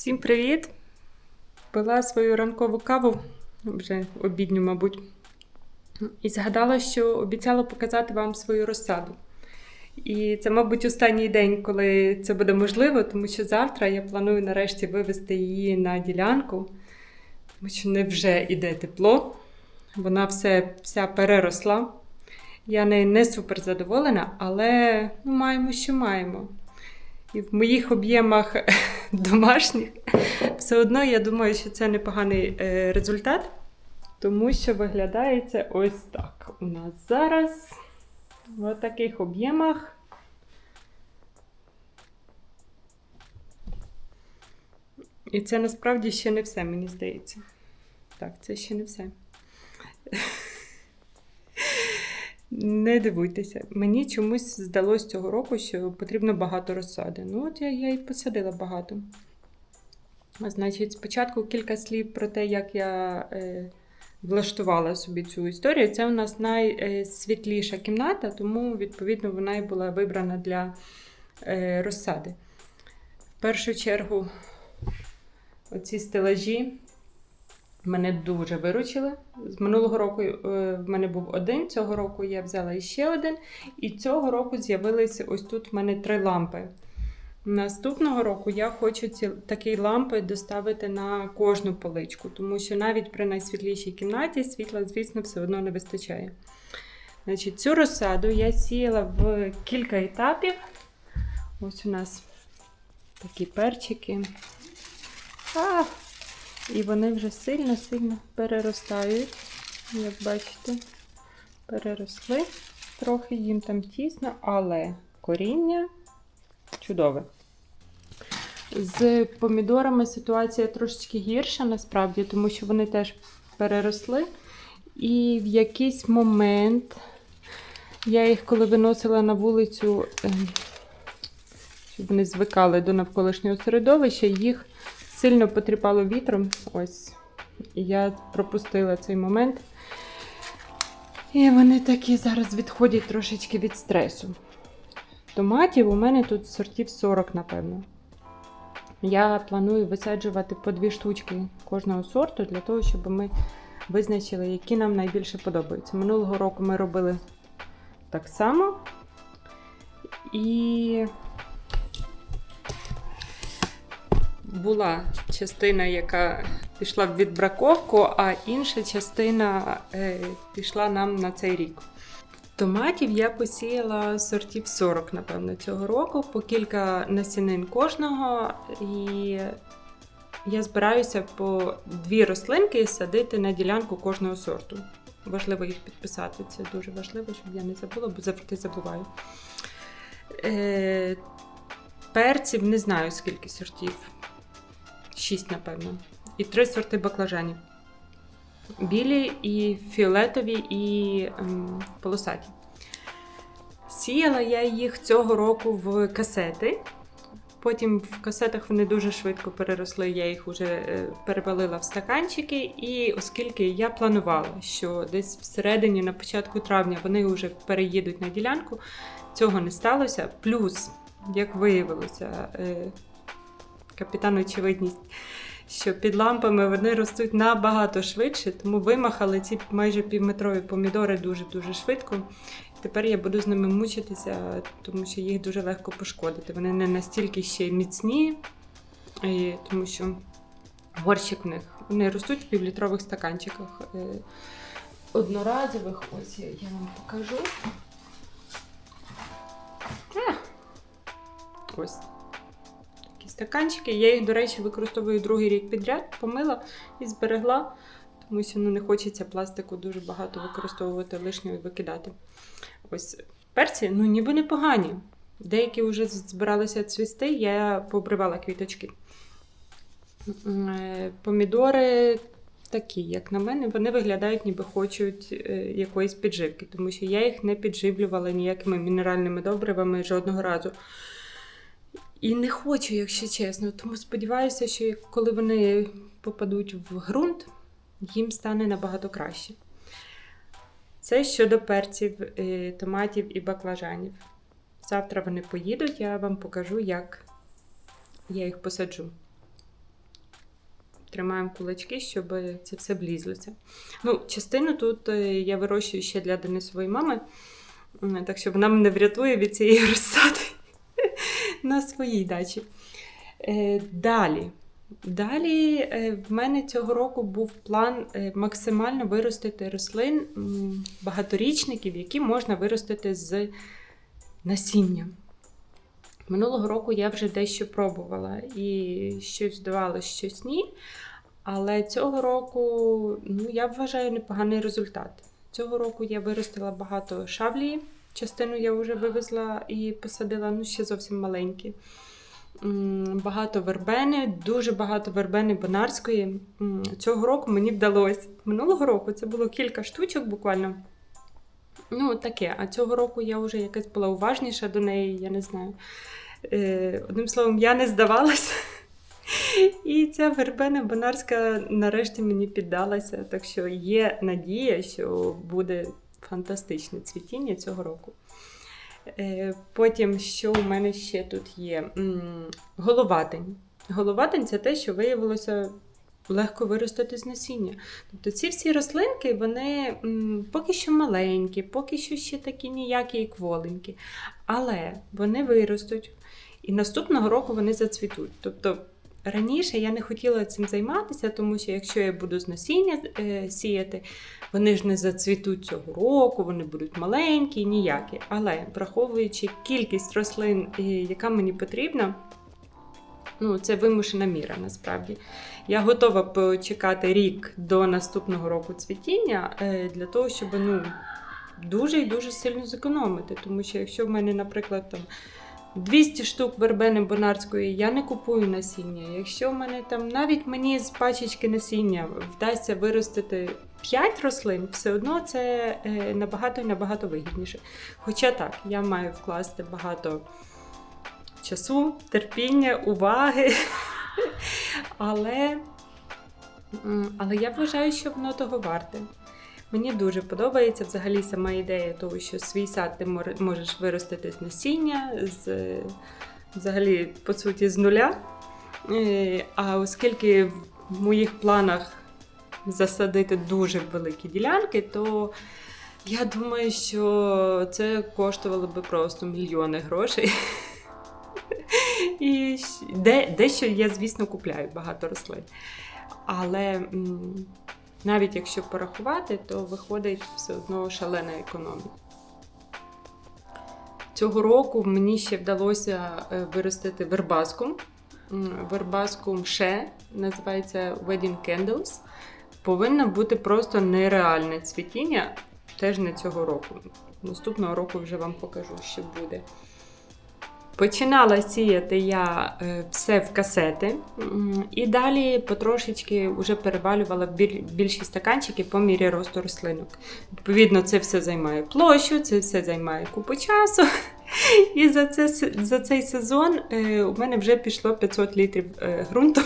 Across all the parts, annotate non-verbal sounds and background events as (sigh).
Всім привіт! Пила свою ранкову каву, вже обідню, мабуть, і згадала, що обіцяла показати вам свою розсаду. І це, мабуть, останній день, коли це буде можливо, тому що завтра я планую нарешті вивезти її на ділянку, тому що не вже йде тепло, вона все, вся переросла. Я нею не супер задоволена, але ну, маємо, що маємо. І в моїх об'ємах (laughs) домашніх все одно я думаю, що це непоганий е, результат, тому що виглядає це ось так. У нас зараз в таких об'ємах. І це насправді ще не все, мені здається. Так, це ще не все. Не дивуйтеся, мені чомусь здалось цього року, що потрібно багато розсади. Ну, от я, я і посадила багато. Значить, спочатку кілька слів про те, як я е, влаштувала собі цю історію. Це у нас найсвітліша кімната, тому, відповідно, вона і була вибрана для е, розсади. В першу чергу, оці стелажі мене дуже виручили. З минулого року е, в мене був один, цього року я взяла іще один. І цього року з'явилися ось тут в мене три лампи. Наступного року я хочу ці такі лампи доставити на кожну поличку, тому що навіть при найсвітлішій кімнаті світла, звісно, все одно не вистачає. Значить, Цю розсаду я сіяла в кілька етапів. Ось у нас такі перчики. А, і вони вже сильно-сильно переростають. Як бачите, переросли. Трохи їм там тісно, але коріння чудове. З помідорами ситуація трошечки гірша, насправді, тому що вони теж переросли. І в якийсь момент я їх, коли виносила на вулицю, ем, щоб вони звикали до навколишнього середовища, їх сильно потріпало вітром. Ось. І я пропустила цей момент. І вони такі зараз відходять трошечки від стресу. Томатів у мене тут сортів 40, напевно. Я планую висаджувати по дві штучки кожного сорту для того, щоб ми визначили, які нам найбільше подобаються. Минулого року ми робили так само. І була частина, яка пішла в відбраковку, а інша частина е, пішла нам на цей рік. Томатів я посіяла сортів 40, напевно, цього року, по кілька насінин кожного. І я збираюся по дві рослинки садити на ділянку кожного сорту. Важливо їх підписати, це дуже важливо, щоб я не забула, бо завжди забуваю. Е, Перців не знаю скільки сортів. Шість, напевно. І три сорти баклажанів. Білі і фіолетові, і ем, полосаті. Сіяла я їх цього року в касети. Потім в касетах вони дуже швидко переросли, я їх вже е, перевалила в стаканчики. І оскільки я планувала, що десь всередині, на початку травня, вони вже переїдуть на ділянку, цього не сталося. Плюс, як виявилося, е, капітан очевидність що під лампами вони ростуть набагато швидше, тому вимахали ці майже півметрові помідори дуже-дуже швидко. Тепер я буду з ними мучитися, тому що їх дуже легко пошкодити. Вони не настільки ще міцні, тому що горщик в них вони ростуть в півлітрових стаканчиках е, одноразових. Ось я, я вам покажу. Ось стаканчики. Я їх, до речі, використовую другий рік підряд, помила і зберегла, тому що ну, не хочеться пластику дуже багато використовувати лишнього і викидати. Ось перці, ну ніби непогані. Деякі вже збиралися цвісти, я побривала квіточки. Е, помідори такі, як на мене, вони виглядають, ніби хочуть е, якоїсь підживки, тому що я їх не підживлювала ніякими мінеральними добривами жодного разу. І не хочу, якщо чесно. Тому сподіваюся, що коли вони попадуть в ґрунт, їм стане набагато краще. Це щодо перців, е, томатів і баклажанів. Завтра вони поїдуть, я вам покажу, як я їх посаджу. Тримаємо кулачки, щоб це все влізлося. Ну, частину тут е, я вирощую ще для Денисової мами, так що вона мене врятує від цієї (laughs) розсади (laughs) на своїй дачі. Е, Далі. Далі е, в мене цього року був план е, максимально виростити рослин багаторічників, які можна виростити з насіння. Минулого року я вже дещо пробувала і щось вдавалося, щось ні. Але цього року ну, я вважаю непоганий результат. Цього року я виростила багато шаблії. Частину я вже вивезла і посадила, ну ще зовсім маленькі. Багато вербени, дуже багато вербени бонарської. Цього року мені вдалося. Минулого року це було кілька штучок буквально. Ну, таке. А цього року я вже якась була уважніша до неї, я не знаю. Е, одним словом, я не здавалася. І ця вербена бонарська нарешті мені піддалася. Так що є надія, що буде фантастичне цвітіння цього року. Е, Потім, що у мене ще тут є? Головатень. Головатень це те, що виявилося легко виростити з насіння. Тобто ці всі рослинки, вони поки що маленькі, поки що ще такі ніякі і кволенькі. Але вони виростуть, і наступного року вони зацвітуть. Тобто раніше я не хотіла цим займатися, тому що якщо я буду з насіння е, сіяти, вони ж не зацвітуть цього року, вони будуть маленькі, ніякі. Але враховуючи кількість рослин, е, яка мені потрібна, ну, це вимушена міра насправді. Я готова почекати рік до наступного року цвітіння е, для того, щоб ну, дуже і дуже сильно зекономити. Тому що якщо в мене, наприклад, там 200 штук вербени бонарської, я не купую насіння. Якщо в мене там навіть мені з пачечки насіння вдасться виростити 5 рослин, все одно це е, набагато і набагато вигідніше. Хоча так, я маю вкласти багато часу, терпіння, уваги. (laughs) Але, але я вважаю, що воно того варте. Мені дуже подобається взагалі сама ідея того, що свій сад ти можеш виростити з насіння, з, взагалі, по суті, з нуля. Е, А оскільки в моїх планах засадити дуже великі ділянки, то я думаю, що це коштувало би просто мільйони грошей. (laughs) І де, дещо я, звісно, купляю багато рослин. Але навіть якщо порахувати, то виходить все одно шалена економія. Цього року мені ще вдалося е, виростити вербаскум. Вербаскум ще називається Wedding Candles. Повинно бути просто нереальне цвітіння, теж не цього року. Наступного року вже вам покажу, що буде. Починала сіяти я е, все в касети, і далі потрошечки вже перевалювала більші стаканчики по мірі росту рослинок. Відповідно, це все займає площу, це все займає купу часу. (laughs) І за, це, за цей сезон е, у мене вже пішло 500 літрів е, ґрунту.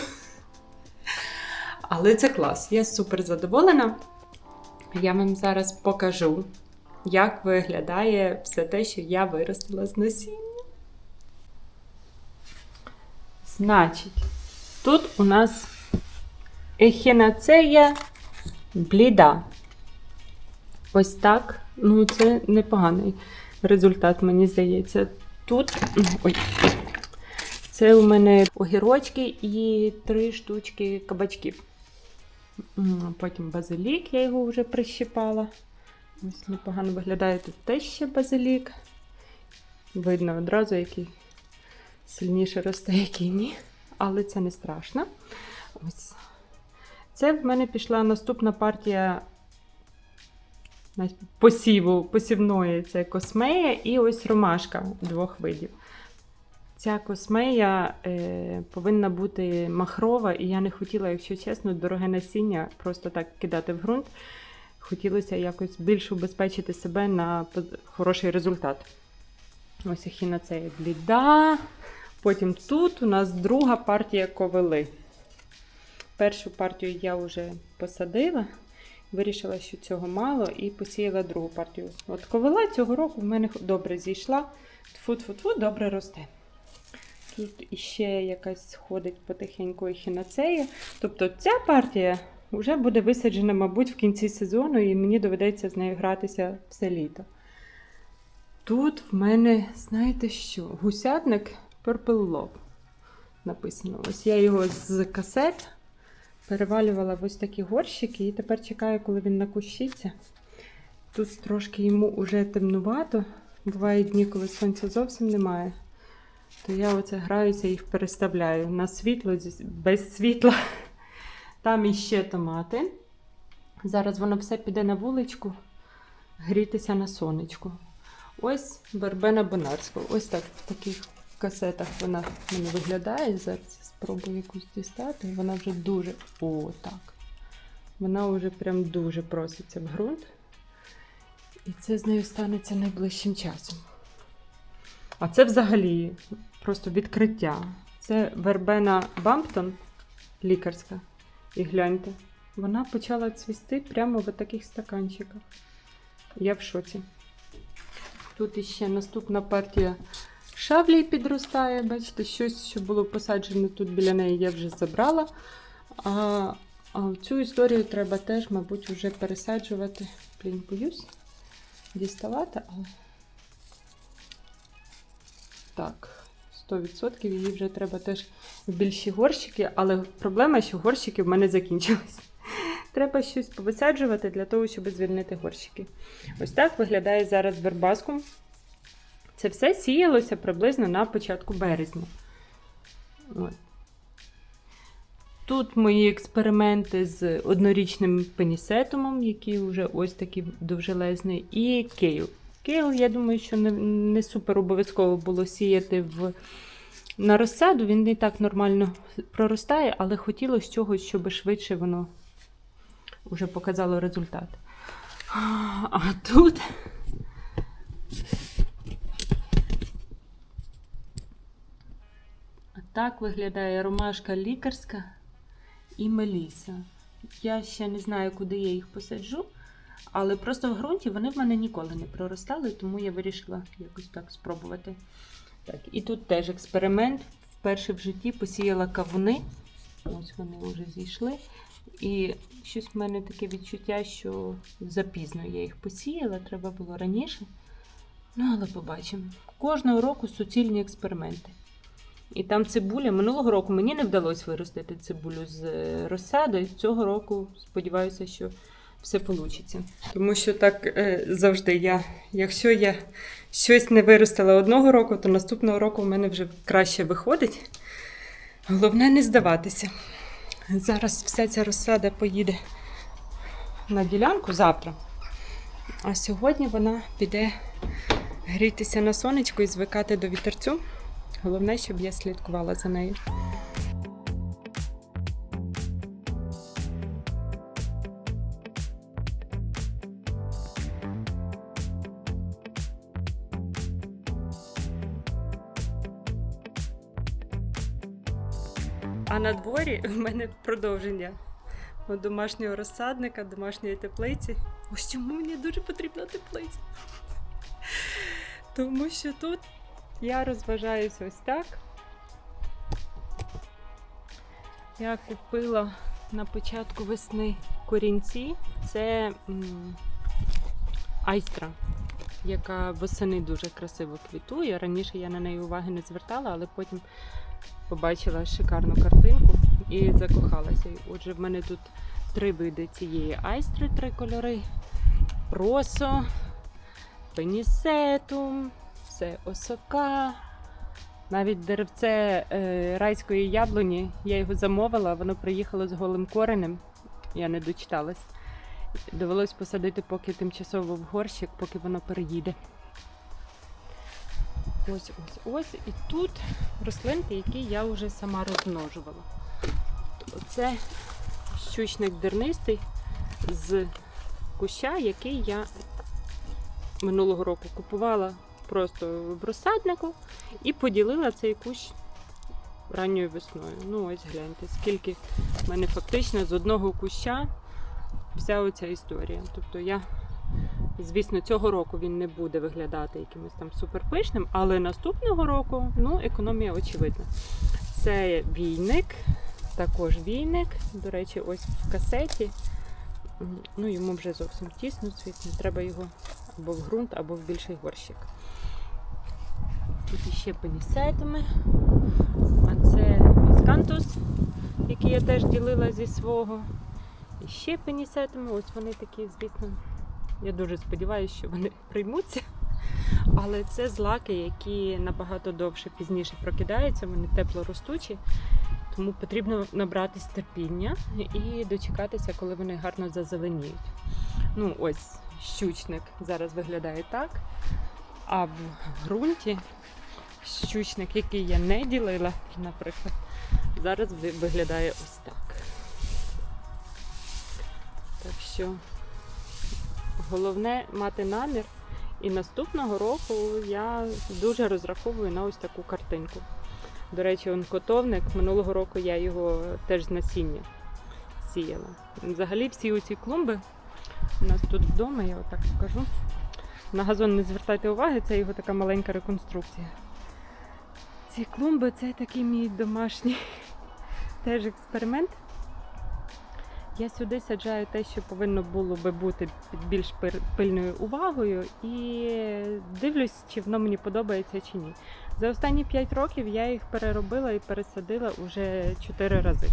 (laughs) Але це клас, я супер задоволена. Я вам зараз покажу, як виглядає все те, що я виростила з насіння. Значить, тут у нас ехінацея бліда. Ось так. Ну, це непоганий результат, мені здається. Тут. Ой. Це у мене огірочки і три штучки кабачків. Потім базилік, я його вже прищипала. Ось непогано виглядає тут теж ще базилік. Видно одразу, який сильніше росте, який ні. Але це не страшно. Ось. Це в мене пішла наступна партія посіву, посівної це космея і ось ромашка двох видів. Ця космея е, повинна бути махрова, і я не хотіла, якщо чесно, дороге насіння просто так кидати в ґрунт. Хотілося якось більш убезпечити себе на хороший результат. Ось ехінацея бліда. Потім тут у нас друга партія ковили. Першу партію я вже посадила, вирішила, що цього мало, і посіяла другу партію. От ковила цього року в мене добре зійшла. Тфу-тфу-тфу, добре росте. Тут іще якась ходить потихеньку ехінацея. Тобто ця партія вже буде висаджена, мабуть, в кінці сезону, і мені доведеться з нею гратися все літо. Тут в мене, знаєте що, гусятник Purple Love написано. Ось я його з касет перевалювала в ось такі горщики, і тепер чекаю, коли він накущиться. Тут трошки йому вже темнувато. Бувають дні, коли сонця зовсім немає. То я оце граюся і їх переставляю на світло без світла. Там іще томати. Зараз воно все піде на вуличку грітися на сонечку. Ось вербена Бонарського. Ось так в таких касетах вона в мене виглядає. Зараз спробую якусь дістати. Вона вже дуже. О, так. Вона вже прям дуже проситься в ґрунт. І це з нею станеться найближчим часом. А це взагалі просто відкриття. Це вербена Бамптон лікарська. І гляньте, вона почала цвісти прямо в таких стаканчиках. Я в шоці. Тут іще наступна партія шавлі підростає. Бачите, щось, що було посаджено тут біля неї, я вже забрала. А, а цю історію треба теж, мабуть, вже пересаджувати. Блін, боюсь діставати, але. Так, 100% її вже треба теж в більші горщики, але проблема, що горщики в мене закінчились. (laughs) Треба щось повисаджувати для того, щоб звільнити горщики. Ось так виглядає зараз вербаскум. Це все сіялося приблизно на початку березня. От. Тут мої експерименти з однорічним пенісетумом, який вже ось такий довжелезний, і кейл. Кейл, я думаю, що не, не супер обов'язково було сіяти в, на розсаду. Він не так нормально проростає, але хотілося чогось, щоб швидше воно вже показало результат. А тут. Так виглядає ромашка лікарська і меліса. Я ще не знаю, куди я їх посаджу, але просто в ґрунті вони в мене ніколи не проростали, тому я вирішила якось так спробувати. Так, і тут теж експеримент. Вперше в житті посіяла кавуни. Ось вони вже зійшли. І щось в мене таке відчуття, що запізно я їх посіяла, треба було раніше. Ну, але побачимо. Кожного року суцільні експерименти. І там цибуля. Минулого року мені не вдалося виростити цибулю з е, розсади. Цього року сподіваюся, що все вийде. Тому що так е, завжди я, якщо я щось не виростила одного року, то наступного року в мене вже краще виходить. Головне не здаватися. Зараз вся ця розсада поїде на ділянку завтра. А сьогодні вона піде грітися на сонечку і звикати до вітерцю. Головне, щоб я слідкувала за нею. А на дворі (laughs) в мене продовження От домашнього розсадника, домашньої теплиці. Ось чому мені дуже потрібна теплиця. (laughs) Тому що тут я розважаюся ось так. Я купила на початку весни корінці. Це айстра, яка восени дуже красиво квітує. Раніше я на неї уваги не звертала, але потім побачила шикарну картинку і закохалася. Отже, в мене тут три види цієї айстри, три кольори: просо, пенісетум, це осока. Навіть деревце е, райської яблуні, я його замовила, воно приїхало з голим коренем. Я не дочиталась. Довелось посадити поки тимчасово в горщик, поки воно переїде. Ось, ось, ось. І тут рослинки, які я вже сама розмножувала. Оце щучник дернистий з куща, який я минулого року купувала просто в розсаднику і поділила цей кущ ранньою весною. Ну, ось гляньте, скільки в мене фактично з одного куща вся оця історія. Тобто я Звісно, цього року він не буде виглядати якимось там суперпишним, але наступного року ну, економія очевидна. Це війник, також війник. До речі, ось в касеті. Ну, йому вже зовсім тісно, звісно, треба його або в ґрунт, або в більший горщик. Тут іще пенісетами. А це міскантус, який я теж ділила зі свого. І ще пенісетами. Ось вони такі, звісно. Я дуже сподіваюся, що вони приймуться. Але це злаки, які набагато довше пізніше прокидаються, вони теплоростучі, тому потрібно набратись терпіння і дочекатися, коли вони гарно зазеленіють. Ну, ось щучник зараз виглядає так. А в ґрунті щучник, який я не ділила, наприклад, зараз виглядає ось так. Так що головне мати намір. І наступного року я дуже розраховую на ось таку картинку. До речі, он котовник. Минулого року я його теж з насіння сіяла. Взагалі всі оці клумби у нас тут вдома, я отак покажу. На газон не звертайте уваги, це його така маленька реконструкція. Ці клумби це такий мій домашній (laughs) теж експеримент. Я сюди саджаю те, що повинно було би бути під більш пильною увагою, і дивлюсь, чи воно мені подобається чи ні. За останні 5 років я їх переробила і пересадила уже 4 рази.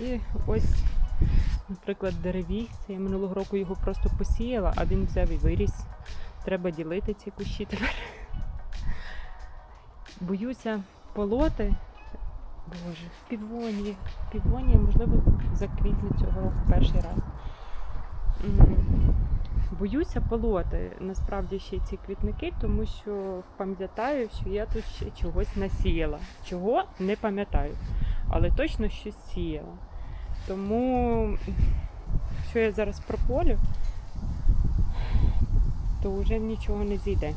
І ось, наприклад, деревій. Це я минулого року його просто посіяла, а він взяв і виріс. Треба ділити ці кущі тепер. Боюся полоти. Боже, півонії. Півонії, можливо, за заквітне цього року перший раз. Боюся полоти насправді ще ці квітники, тому що пам'ятаю, що я тут ще чогось насіяла. Чого не пам'ятаю, але точно щось сіяла. Тому, що я зараз прополю, то вже нічого не зійде.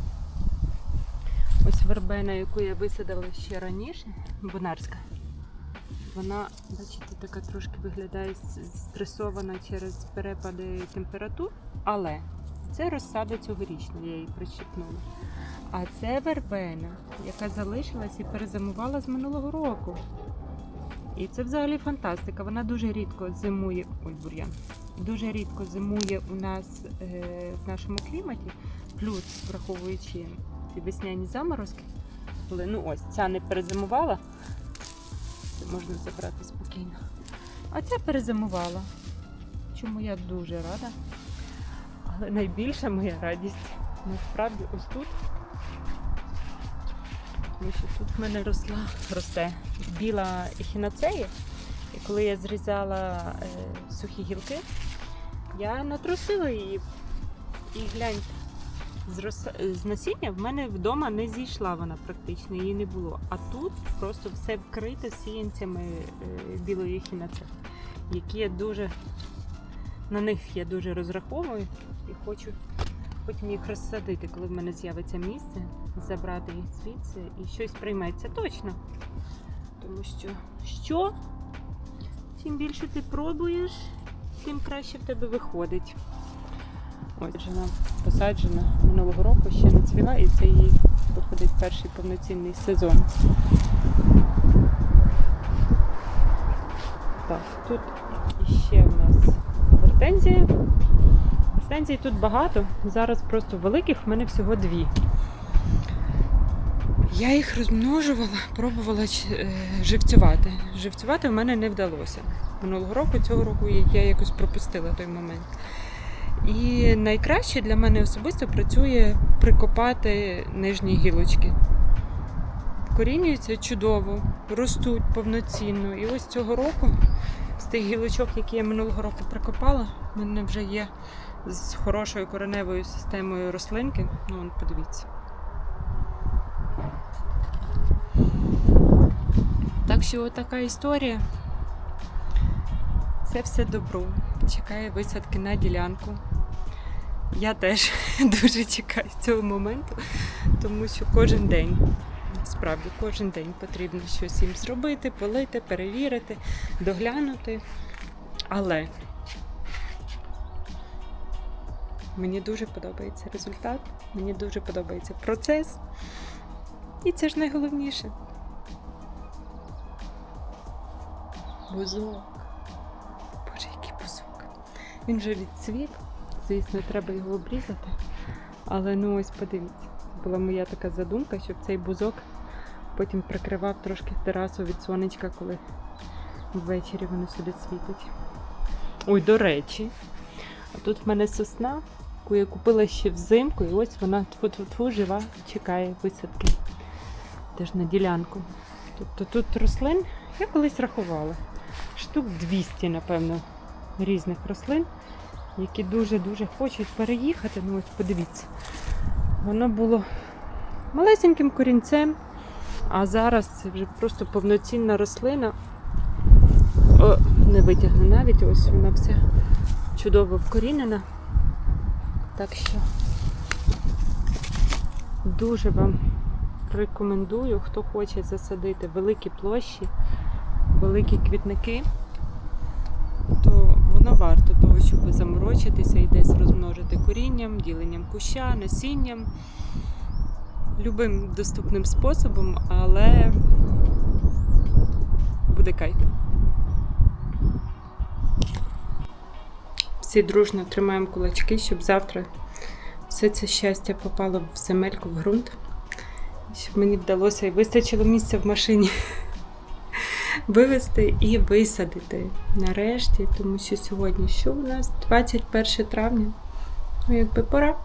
Ось вербена, яку я висадила ще раніше, бонарська. Вона, бачите, така трошки виглядає стресована через перепади температур, але це розсада цьогорічна, я її прищепнула. А це вербена, яка залишилась і перезимувала з минулого року. І це взагалі фантастика. Вона дуже рідко зимує. Ой, бур'ян. Дуже рідко зимує у нас е, в нашому кліматі, плюс враховуючи ці весняні заморозки. Коли, ну ось, ця не перезимувала, це можна забрати спокійно. А ця перезимувала. Чому я дуже рада. Але найбільша моя радість насправді ось тут. Тому тут в мене росла, росте біла ехінацея. І коли я зрізала е, сухі гілки, я натрусила її. І гляньте, з, роса- з насіння в мене вдома не зійшла вона практично, її не було. А тут просто все вкрите сіянцями е, білої хінацеї, які я дуже на них я дуже розраховую і хочу потім їх розсадити, коли в мене з'явиться місце, забрати їх звідси і щось прийметься точно. Тому що що? Чим більше ти пробуєш, тим краще в тебе виходить. Ось вона посаджена минулого року, ще не цвіла, і це її виходить перший повноцінний сезон. Так, тут ще в нас гортензія. Гортензій тут багато. Зараз просто великих в мене всього дві. Я їх розмножувала, пробувала е, живцювати. Живцювати в мене не вдалося. Минулого року, цього року я- я якось пропустила той момент. І найкраще для мене особисто працює прикопати нижні гілочки. Корінюються чудово, ростуть повноцінно. І ось цього року з тих гілочок, які я минулого року прикопала, в мене вже є з хорошою кореневою системою рослинки. Ну, вон, подивіться. Так що така історія. Це все добро. Чекає висадки на ділянку. Я теж (laughs) дуже чекаю цього моменту, тому що кожен день, справді, кожен день потрібно щось їм зробити, полити, перевірити, доглянути. Але Мені дуже подобається результат, мені дуже подобається процес. І це ж найголовніше. Бузок. Боже, який бузок. Він вже відцвів. Звісно, треба його обрізати. Але ну ось подивіться, була моя така задумка, щоб цей бузок потім прикривав трошки терасу від сонечка, коли ввечері воно сюди світить. Ой, до речі, а тут в мене сосна, яку я купила ще взимку, і ось вона тфу-тфу-тфу жива, чекає висадки. Теж на ділянку. Тобто тут рослин, я колись рахувала, штук 200, напевно, різних рослин, які дуже-дуже хочуть переїхати. Ну ось подивіться. Воно було малесеньким корінцем, а зараз це вже просто повноцінна рослина. О, не витягне навіть, ось вона вся чудово вкорінена. Так що дуже вам рекомендую, хто хоче засадити великі площі, великі квітники, то воно варто того, щоб заморочитися і десь розмножити корінням, діленням куща, насінням, любим доступним способом, але буде кайф. Всі дружно тримаємо кулачки, щоб завтра все це щастя попало в земельку, в ґрунт. Щоб мені вдалося і вистачило місця в машині (laughs) вивезти і висадити нарешті, тому що сьогодні що у нас 21 травня. Ну, якби пора.